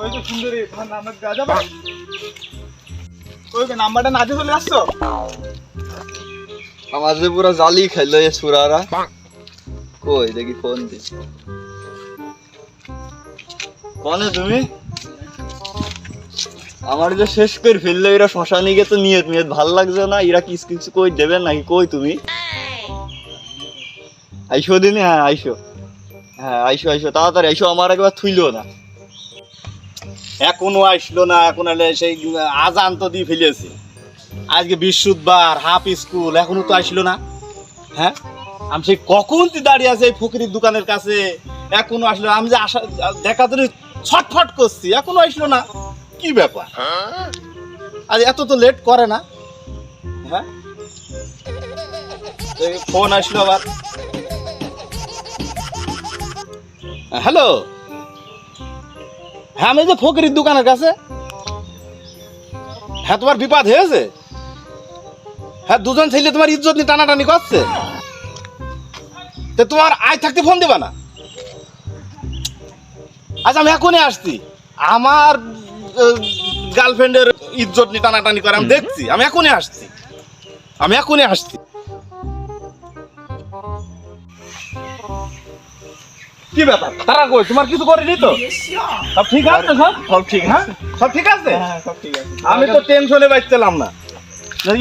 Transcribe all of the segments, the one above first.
ওই যে সুন্দরী, তোমার নাম্বার দেওয়া যাবে ওই যে নাম্বারটা নাচে চলে আসছো? আমার যে পুরো জালি খেললো এ সুরারা। কই দেখি ফোন দি কনে তুমি? আমার যে শেষ করে ফেলল, এরা শ্মশানে গিয়ে তো নিয়ত নিয়ত, ভালো লাগছে না? এরা কিছু কিছু কই দেবেন নাকি? কই তুমি? আইসো দিনে হ্যাঁ আইসো। হ্যাঁ আইসো আইসো, তাড়াতাড়ি আইসো, আমার একবার থুইলো না। এখনও আসলো না, এখন এলে সেই আজান তো দিয়ে ফেলেছে। আজকে বৃহস্পতিবার, হাফ স্কুল, এখনও তো আসলো না। হ্যাঁ? আমি সেই কখন তুই দাঁড়িয়ে আছে এই ফকিরির দোকানের কাছে? এখনও আসলো আমি যে আসা দেখা ধরে ছটফট করছি, এখনও আসলো না। কি ব্যাপার? আর এত তো লেট করে না। হ্যাঁ? ফোন আসলো আবার। হ্যালো হ্যাঁ আমি যে ফকিরির দোকানের কাছে। হ্যাঁ তোমার বিপদ হয়েছে? হ্যাঁ দুজন ছেলে তোমার ইজ্জত নিয়ে টানাটানি করছে। তো তোমার আয় থাকতে ফোন দেবা না। আচ্ছা আমি এখনই আসছি। আমার গার্লফ্রেন্ডের ইজ্জত নিয়ে টানাটানি করে আমি দেখছি আমি এখনই আসছি। আমি এখনই আসছি। কি ব্যাপার? তারা কই? তোমার কিছু করেনি তো? সব ঠিক আছে সব? সব ঠিক হ্যাঁ? সব ঠিক আছে? হ্যাঁ সব ঠিক আছে। আমি তো টেনশনে বাঁচতেলাম না।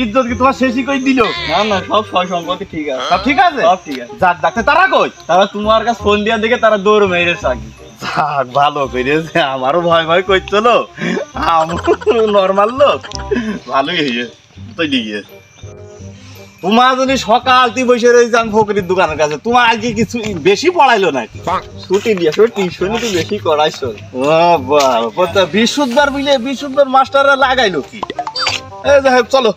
ইজ্জত কি তোমার শেষই কই দিল? না না সব সয় সম্পত্তি ঠিক আছে। সব ঠিক আছে? সব ঠিক আছে। যাক ডাক্তার তারা কই? তারা তোমার কাছে ফোন দিয়া দেখে তারা দৌড় মেরেছে আগে। যাক ভালো করেছে আমারও ভয় ভয় করছিল আমি নর্মাল লোক। ভালোই হইয়ে তো গিয়ে তোমার যদি সকাল তুই বসে রয়েছে আমি ফকরির দোকানের কাছে তোমার আজকে কিছু বেশি পড়াইলো নাকি? ছুটি দিয়ে টিউশনি তো বেশি করাইছো। ও বাবা বিশুদ্ধবার বুঝলে বিশুদ্ধবার মাস্টাররা লাগাইলো কি? এই যাই হোক, চলো।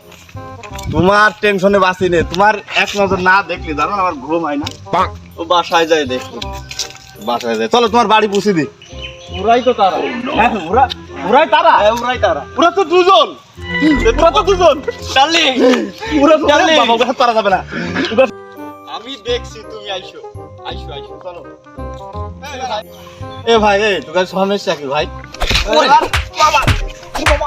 তোমার টেনশনে বাঁচি নে তোমার এক নজর না দেখলে জানো আমার ঘুম হয় না। ও বাসায় যায় দেখো বাসায় যায়। চলো তোমার বাড়ি পৌঁছে দি ওরাই তো তারা। হ্যাঁ ওরা ওরাই তারা? হ্যাঁ, ওরাই তারা। ওরা তো দুজন। ওরা তো দুজন। ডার্লিং। ওরা তো বাবা ওরা তারা যাবে না। আমি দেখছি তুমি আইসো। আইসো আইসো চলো। এ ভাই এই তোর কাছে সমস্যা কি ভাই? বাবা। ও বাবা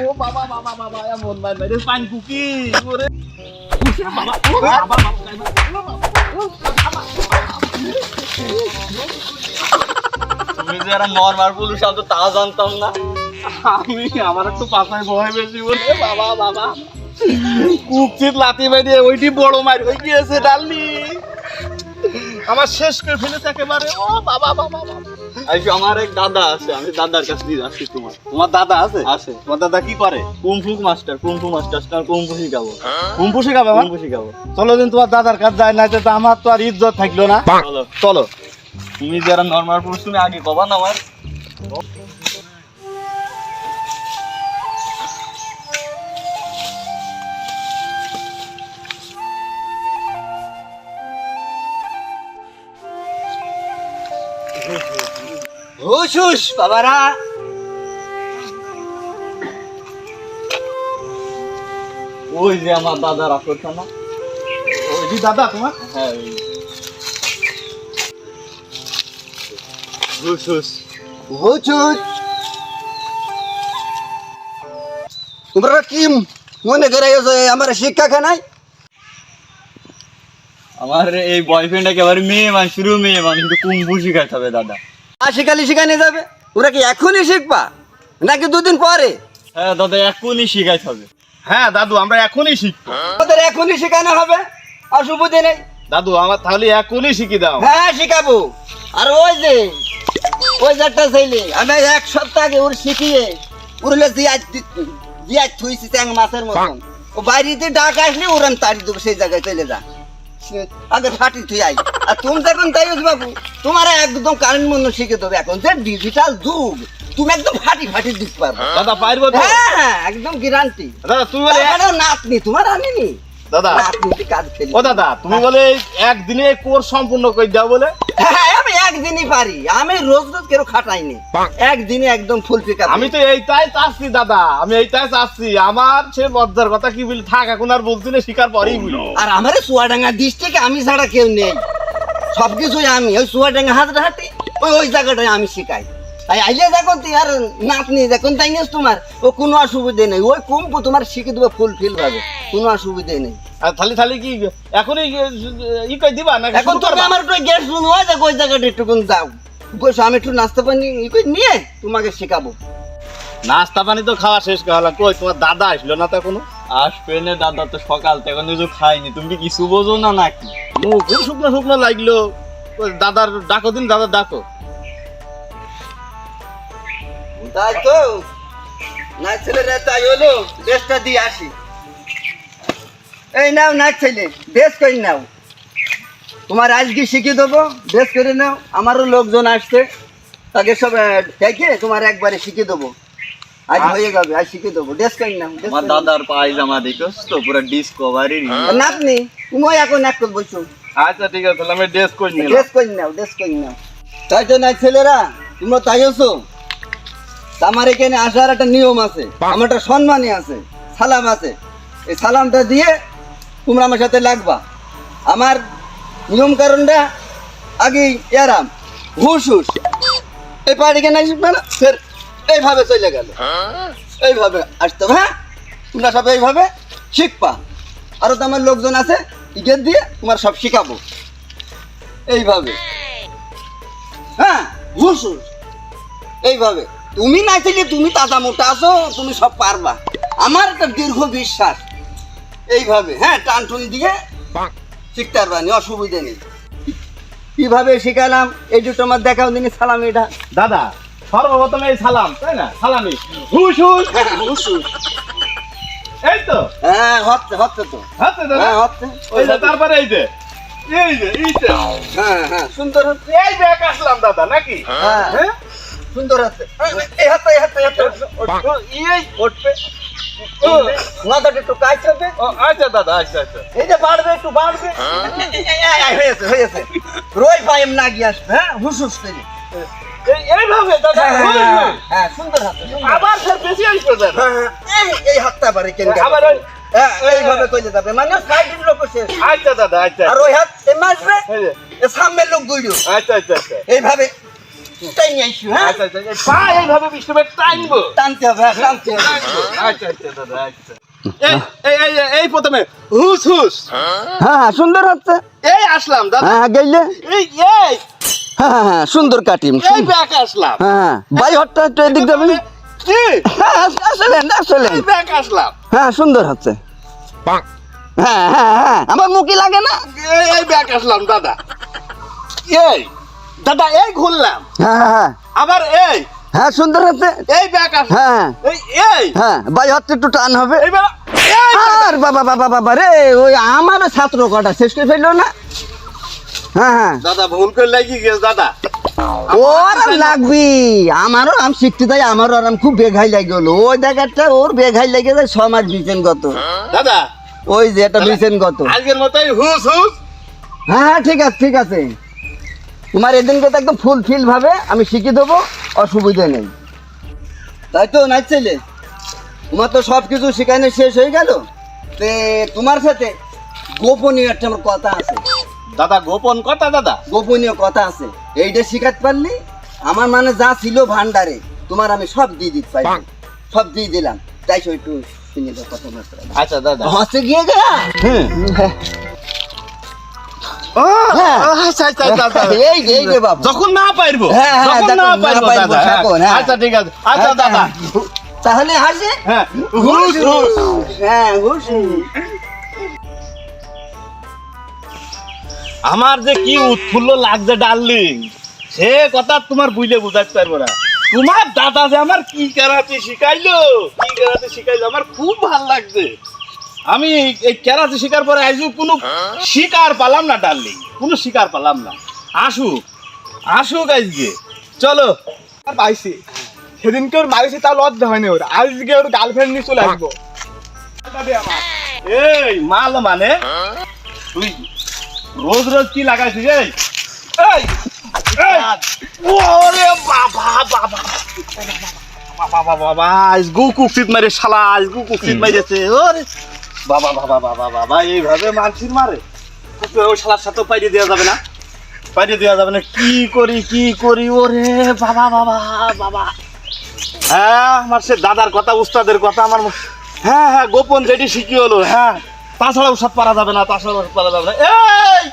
ও বাবা বাবা বাবা এমন মার মারে পান কুকি ওরে। বাবা ও বাবা। তুমি যে এরা নর্মাল পুলিশ তো তা জানতাম না। আমি, আমার একটু পাশায় ভয় বেশি বলে, বাবা বাবা। কুকচিত লাতি মেরে ওইটি বড় মার হয়ে গিয়েছে ডালি আমার শেষ করে ফেলেছে একেবারে। ও, বাবা বাবা বাবা। আমার এক দাদা আছে আমি দাদার কাছে দিয়ে আসছি তোমার। তোমার দাদা আছে? আছে। তোমার দাদা কি পারে kung fu master kung fu master তোমার কুমফু শিখাবো। কুমফু শিখাবে কুমফু শিখাবো। চলো দিন তোমার দাদার কাছে যায় না তো আমার তো আর ইজ্জত থাকল না। চলো। চলো। তুমি যারা নর্মাল পুরুষ তুমি আগে কবা না আমার। হুস বাবারা। ওই যে আমার দাদার আকর্ষণ না ওই যে দাদা তোমার? হ্যাঁ হুস হুস তোমরা কি মনে করে আমার শিক্ষা খানাই আমার এই বয়ফ্রেন্ড একেবারে মেয়ে মান শুরু মেয়ে মান কিন্তু কুম্ভু শিখাইতে হবে দাদা। আর শিখালি শিখানে যাবে? ওরা কি এখনই শিখবা? নাকি দুদিন পরে? হ্যাঁ দাদা এখনই শিখাইতে হবে। হ্যাঁ দাদু আমরা এখনই শিখব। ওদের এখনই শেখানো হবে অসুবিধে নেই। দাদু আমার তাহলে এখনই শিখি দাও। হ্যাঁ শিখাবো। আর ওই যে ওই যে একটা ছেলে আমি এক সপ্তাহ আগে ওর শিখিয়ে উড়লে জিয়াজ জিয়াজ থুইছি ট্যাং মাছের মতন। ও বাইরেতে ডাক আসলে ওরান তাড়ি দেবো সেই জায়গায় চলে যা। আগে ফাটি তুই আই আর তুমি যখন তাই বাবু। তোমার একদম কারেন্ট মন্দ শিখে দেবে। এখন যে ডিজিটাল যুগ তুমি একদম ফাটি ফাটি দিতে পারবে। দাদা পারব তো হ্যাঁ হ্যাঁ একদম গ্যারান্টি দাদা তুমি বলে নাতনি তোমার আনিনি? দাদা। নাতনি ও দাদা তুমি বলে একদিনে কোর্স সম্পূর্ণ করে দাও বলে। হ্যাঁ একদিনই পারি। আমি রোজ রোজ কেউ খাটাইনি। একদিনে একদম ফুল পিকা আমি তো এইটাই চাচ্ছি দাদা। আমি এইটাই চাচ্ছি। আমার সে লজ্জার কথা কি বলি? থাক এখন আর বলছি না শিকার পরেই বলি। আর আমার চুয়াডাঙ্গা ডিস্ট্রিক্টে আমি ছাড়া কেউ নেই। সবকিছুই আমি। ওই চুয়াডাঙ্গা হাত হাতে ওই ওই জায়গাটায় আমি শিখাই আইলে দেখুন তুই আর নাতনি দেখুন তাই নিস তোমার ও কোনো অসুবিধে নেই। ওই কুম্পু তোমার শিখে দেবো ফুল ফিল ভাবে কোনো অসুবিধে নেই। আর থালি থালি কি এখনই ই কই দিবা নাকি এখন করবা? আমার একটু গেট শুন হয় দেখ ওই জায়গাটা একটুকুন যাও বসো আমি একটু নাচতে পারি ই করে নিয়ে তোমাকে শেখাবো। নাস্তা পানি তো খাওয়া শেষ করা কই তোমার দাদা আসলো না তো এখনও? আসবে না দাদা তো সকাল থেকে কিছু খাইনি। তুমি কি কিছু বোঝো না নাকি? মুখ শুকনো শুকনো লাগল। দাদার ডাকো দিন দাদা ডাকো। তাই তো? নাচ ছেলেরা তাই হলো। ড্রেসটা দিয়ে আসি। এই নাও নাচ ছেলে ড্রেস করে নাও। তোমার আজকে শিখিয়ে দেবো ড্রেস করে নাও। আমারও লোকজন আসছে। তাকে সব দেখে তোমার একবারে শিখিয়ে দেবো। আজ হয়ে যাবে আজ শিখিয়ে দেবো। ড্রেস করে নাও আমার দাদার পায়জামা দেখোস তো পুরো ডিসকভারি আর নাতনি তুমি এখন এক করে বলছো আচ্ছা ঠিক আছে তাহলে আমি ড্রেস করে নিলাম। ড্রেস করে নাও ড্রেস করে নাও। তাই তো নাই ছেলেরা তোমরা তাই হছো আমার এখানে আসার একটা নিয়ম আছে আমার একটা সম্মানই আছে সালাম আছে। এই সালামটা দিয়ে তোমরা আমার সাথে লাগবা। আমার নিয়ম কারণটা আগে এরাম হুস হুস এই পাড়ি কেন আসবে না ফের এইভাবে চলে গেল। এইভাবে আসতে হবে, হ্যাঁ? তোমরা সব এইভাবে শিখবা। আরও তো আমার লোকজন আছে টিকেট দিয়ে তোমার সব শিখাবো। এইভাবে। হ্যাঁ? হুস হুস এইভাবে। তুমি না চাইলে তুমি তাজা মোটা আছো তুমি সব পারবা। আমার একটা দীর্ঘ বিশ্বাস। এইভাবে হ্যাঁ টান টুন দিয়ে শিখতে পারবা নি, অসুবিধে নেই। কীভাবে শিখালাম? এই দুটো আমার দেখাও দিনি সালাম এটা। দাদা সর্বপ্রথম এই সালাম তাই না? সালামি। হুস হুস হুস হুস। এই তো? হ্যাঁ হচ্ছে হচ্ছে তো। হচ্ছে দাদা হ্যাঁ হচ্ছে। ওই যে তারপরে এই যে। এই যে এই যে। হ্যাঁ হ্যাঁ সুন্দর হচ্ছে। এই ব্যাগ আসলাম দাদা নাকি? হ্যাঁ। হ্যাঁ? সুন্দর হচ্ছে এই হাতে এই হাতে এই হাতে এই উঠবে মাথাটা একটু কাজ হবে আচ্ছা দাদা আচ্ছা আচ্ছা। এই যে বাড়বে একটু বাড়বে। হয়েছে হয়েছে রোজ পাইম না গিয়ে আসবে হ্যাঁ? হুস হুস করে। এইভাবে দাদা হ্যাঁ, হ্যাঁ, হ্যাঁ সুন্দর হাতে আবার ফের বেশি আসবে দাদা? হ্যাঁ, হ্যাঁ, এই হাতটা আবার এখানে আবার হ্যাঁ এইভাবে কইলে যাবে। মানে সাইডের লোক শেষ। আচ্ছা দাদা আচ্ছা আর ওই হাত এ মাসবে এই সামনের লোক গুইলো আচ্ছা আচ্ছা আচ্ছা। এইভাবে টাই নিয়ে আইসু হ্যাঁ? আচ্ছা আচ্ছা এই পা এইভাবে বিষ্ণুবের টাইনবো টানতে হবে হ্যাঁ, টানতে হবে। আচ্ছা আচ্ছা দাদা আচ্ছা এই এই এই এই প্রথমে হুস হুস। হ্যাঁ সুন্দর হচ্ছে। এই আসলাম দাদা। হ্যাঁ গেইলে। এই এই। হ্যাঁ হ্যাঁ সুন্দর কাটিম এই আসলাম। হ্যাঁ বাই হটটা একটু এদিক যাবেন হ্যাঁ আসলেন আসলেন। আসলাম। হ্যাঁ সুন্দর হচ্ছে। হ্যাঁ হ্যাঁ হ্যাঁ আমার মুখই লাগে না। এই এই ব্যাগ আসলাম দাদা। এই দাদা এই ঘুরলাম হ্যাঁ হ্যাঁ আবার এই। হ্যাঁ সুন্দর হচ্ছে এই ব্যাগ হ্যাঁ। এই এই। হ্যাঁ বাই হটটা একটু টান হবে। এইবার এই আর বাবা বাবা বাবা রে ওই আমার ছাত্র কটা শেষ করে ফেলল না? হ্যাঁ হ্যাঁ। দাদা ভুল করে লাগি গেছে দাদা। ওর লাগবি। আমারও আম শিখতে যাই আমারও আরাম। খুব বেঘাই লাগে গেল ওই দেখাটা ওর বেঘাই লেগে যায় ছ মাস বিছেন গত দাদা। ওই যে এটা বিছেন গত আজকের মতোই হুস হুস। হ্যাঁ হ্যাঁ ঠিক আছে ঠিক আছে। তোমার এদিন কথা একদম ফুল ফিল ভাবে আমি শিখিয়ে দেবো অসুবিধা নেই। তাই তো না ছেলে? তোমার তো সব কিছু শেখানো শেষ হয়ে গেল? তে তোমার সাথে গোপনীয় একটা আমার কথা আছে। দাদা গোপন কথা দাদা? গোপনীয় কথা আছে। এইটা শিখাতে পারলি? আমার মানে যা ছিল ভান্ডারে তোমার আমি সব দিয়ে দিতে পারি। সব দিয়ে দিলাম। তাই সে একটু কথা আচ্ছা দাদা। হসে গিয়ে গা? হ্যাঁ। যখন না পারব হ্যাঁ, হ্যাঁ, যখন যখন না না পারব পারব, দাদা হ্যাঁ। তখন, হ্যাঁ। আচ্ছা ঠিক আছে। আচ্ছা দাদা। তাহলে হাসে হ্যাঁ হ্যাঁ হুস আমার যে কি উৎফুল্ল লাগছে ডার্লিং সে কথা তোমার বুঝলে বুঝাতে পারব না। তোমার দাদা যে আমার কি কেরাতে শিখাইলো কি কেরাতে শিখাইলো আমার খুব ভালো লাগছে। আমি এই- কেরাতে শিকার পরে আইজু, কোনো শিকার পালাম না, ডার্লিং। কোনো শিকার পালাম না। আসুক আসুক আজকে চলো। আর পাইছি সেদিনকে ওর মারিছি তাও লজ্জা হয়নি ওর। আজকে ওর গার্লফ্রেন্ড নিয়ে চলে আসব। এই, মাল মানে? তুই রোজ রোজ কি লাগাইছিস, এই? ওরে বাবা বাবা। বাবা বাবা বাবা আজ গু কুকসিত মারে শালা আজ গু কুকসিত মাইরেছে। ওরে। বাবা বাবা বাবা বাবা এইভাবে মানসির মারে। ওই শালার সাথে পাইয়ে দেওয়া যাবে না। পাইয়ে দেওয়া যাবে না। কি করি কি করি? ওরে বাবা বাবা বাবা। হ্যাঁ আমার সে দাদার কথা উস্তাদের কথা আমার হ্যাঁ হ্যাঁ গোপন যেটি শিখি হলো হ্যাঁ। তাছাড়া ওসব পারা যাবে না তাছাড়া ওসব পারা যাবে না। এই!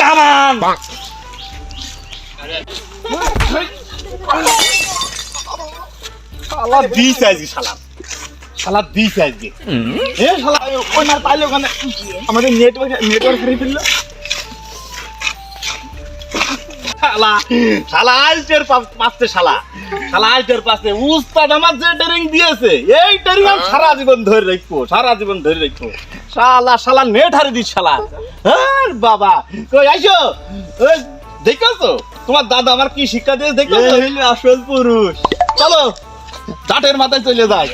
কামান! শালা বিষ আজকে শালা। শালা বিষ আজকে। এ শালা ওই মার পাইলে ওখানে। আমাদের নেটওয়ার্ক নেটওয়ার্ক হারিয়ে ফেলল। শালা শালা আইটের পাচ্ছে শালা। শালা আইটের পাচ্ছে। উস্তাদ আমার যে দিয়েছে এই আমি সারা জীবন ধরে রাখব সারা জীবন ধরে রাখব। শালা শালা নেট হারি দিস শালা। হ্যাঁ বাবা। কই আইসো। দেখছ? তোমার দাদা আমার কি শিক্ষা দিয়ে দেখছ? আসল পুরুষ। চলো জাটের মাথায় চলে যায়